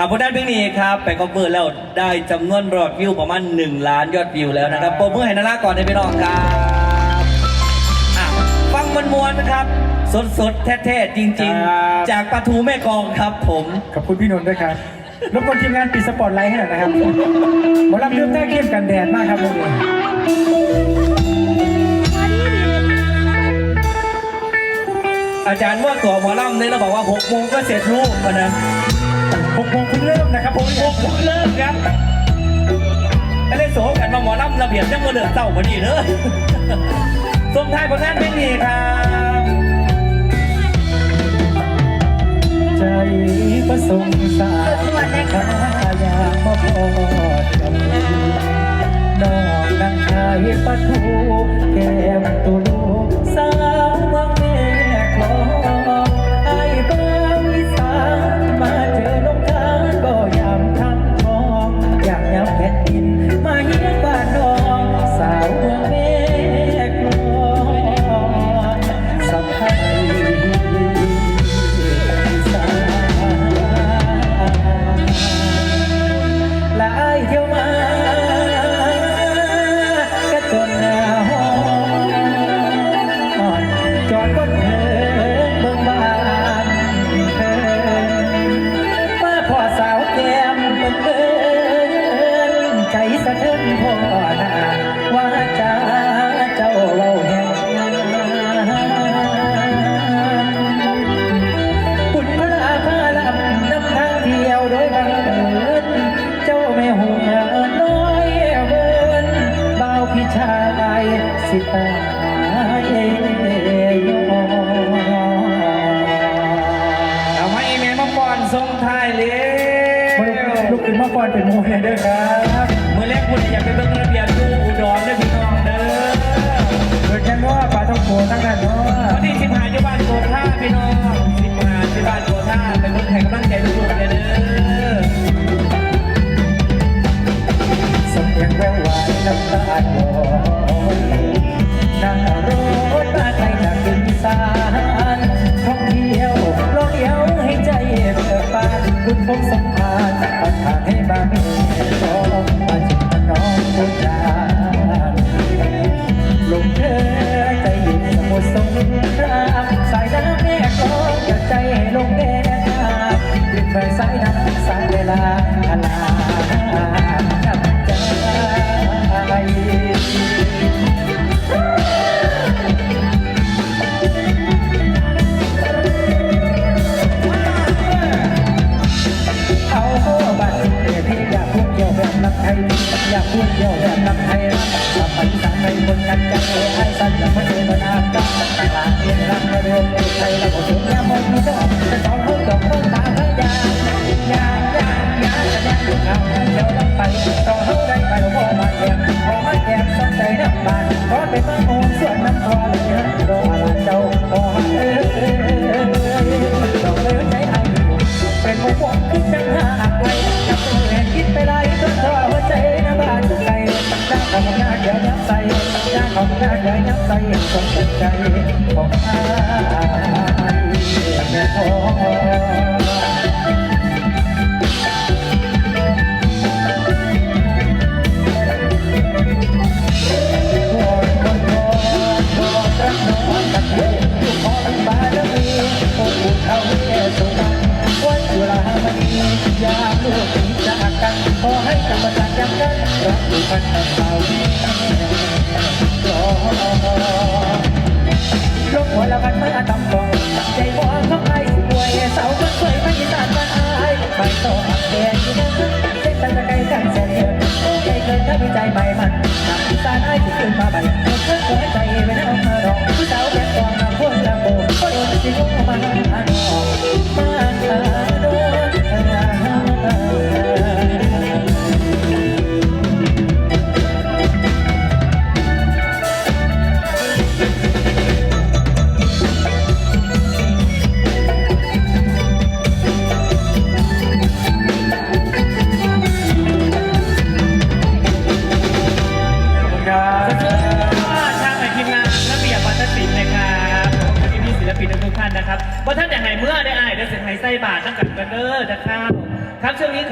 อะผลงานเพลงนี้ครับไปคอมเวอร์แล้วได้จำนวนยอดวิวประมาณ1ล้านยอดวิวแล้วนะครับโปรโมทให้นาราก่อนในพี่น้องครับอะฟังมันมวนๆนะครับ สดสดๆแท้ๆจริง ครับ ๆ จากปลาทูแม่กองครับผม ขอบคุณพี่นนท์ด้วยครับรบกวนทีมงานปิดสปอตไลท์ให้หน่อยนะครับหมอลำเรื่องแท้เข้มกันแดดมากครับวันนี้อาจารย์ว่าตัวหมอลำเนี่ยเราบอกว่า6โมงก็เสร็จรูปวันนั้น หกโมงเพิ่งเริ่มนะครับผม6โมงเริ่มครับไม่ได้โสกันมาหมอลำระเบียบยังมาเดือดเต้าพอดีเนอะส่งท้ายผลงานเพลงนี้ครับใจประสงค์สารข้าอยากมาพอดกับน้องนางไทยปะทู กขึ้นมาก่อนเป็นโมเดลเด้อครับ ลาอลาจับใจเอาบัตรเดี๋ยวพี่อยากพูดเกี่ยวแบบนักไทยอยากพูดเกี่ยวแบบนักไทยสามัญสายคนกันใจไอ้สันจะมาเดินมาตั้งต น้างของงานเดี๋ยวยับใส่สมใจของอายแม่พอ ไปต่ออักเดนอยู่นเส้นตะไคร้กันเสียเงินใจเกินถ้ามีใจใหม่มันนักสานไอ้ที่ขึ้นมาใหม่ เด้อจะข้าวครับช่วงนี้